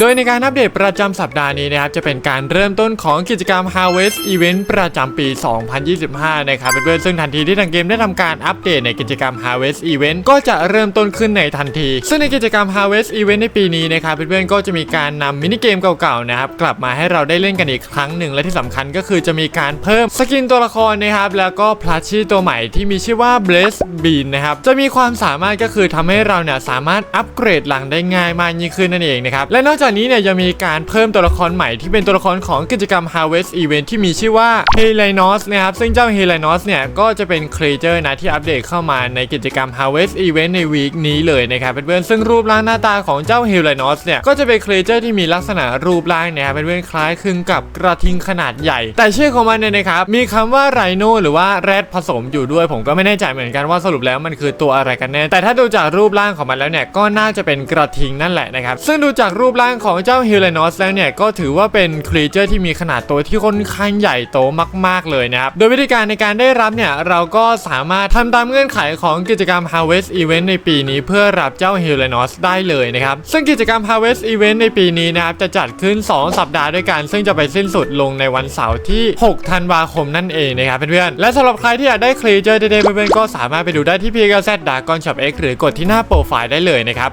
โดยในการอัปเดตประจำสัปดาห์นี้นะครับจะเป็นการเริ่มต้นของกิจกรรม Harvest Event ประจำปี 2025 นะครับเพื่อนๆซึ่งทันทีที่ทางเกมได้ทำการอัปเดตในกิจกรรม Harvest Event ก็จะเริ่มต้นขึ้นในทันที ซึ่งในกิจกรรม Harvest Event ในปีนี้นะครับเพื่อนๆก็จะมีการนำมินิเกมเก่าๆนะครับกลับมาให้เราได้เล่นกันอีกครั้งหนึ่งและที่สำคัญก็คือจะมีการเพิ่มสกินตัวละครนะครับแล้วก็พลัชชี่ตัวใหม่ที่มีชื่อว่า Blaze Bean นะครับจะมีความสามารถก็คือทำให้เราเนี่ยสามารถอัปเกรดหลังได้ง่ายมากยิ่งขึ้นนั่นเองนะครับและนอกจากนี้เนี่ยยังมีการเพิ่มตัวละครใหม่ที่เป็นตัวละครของกิจกรรม Harvest Event ที่มีชื่อว่า h e l i n o s นะครับ ซึ่งเจ้า h e l i n o s เนี่ยก็จะเป็นครีเจอร์นะที่อัปเดตเข้ามาในกิจกรรม Harvest Event ในวีคนี้เลยนะครับเพื่อนๆซึ่งรูปร่างหน้าตาของเจ้า h e l i n o s เนี่ยก็จะเป็นครีเจอร์ที่มีลักษณะรูปร่างนะครับเพื่อนๆคล้ายคลึงกับกระทิงขนาดใหญ่ แต่ชื่อของมันเนี่ยนะครับมีคำว่าไรโนหรือว่าแรดผสมอยู่ด้วย ผมก็ไม่แน่ใจเหมือนกันว่าสรุปแล้วมันคือตัวอะไรกันแน่แต่ถ้าดูจากรูปร่างของมันแล้วเนี่ยก็น่าจะเป็นกระทิงนั่นแหละนะครับซึ่งดูจากรูปร่างของเจ้าฮิลเลนอสแล้วเนี่ยก็ถือว่าเป็นครีเจอร์ที่มีขนาดตัวที่ค่อนข้างใหญ่โตมาก ๆ เลยนะครับ โดยวิธีการในการได้รับเนี่ยเราก็สามารถทำตามเงื่อนไขของกิจกรรม Harvest Event ในปีนี้เพื่อรับเจ้าฮิลเลนอสได้เลยนะครับ ซึ่งกิจกรรม Harvest Event ในปีนี้นะครับจะจัดขึ้น 2 สัปดาห์ด้วยกัน ซึ่งจะไปสิ้นสุดลงในวันเสาร์ที่ 6 ธันวาคมนั่นเองนะครับเพื่อนๆ และสำหรับใครที่อยากได้ครีเจอร์เด็ดๆเพื่อนๆก็สามารถไปดูได้ที่ p ี z d a r k o n Shop X หรือกดที่หน้าโปรไฟล์ได้เลยนะครับ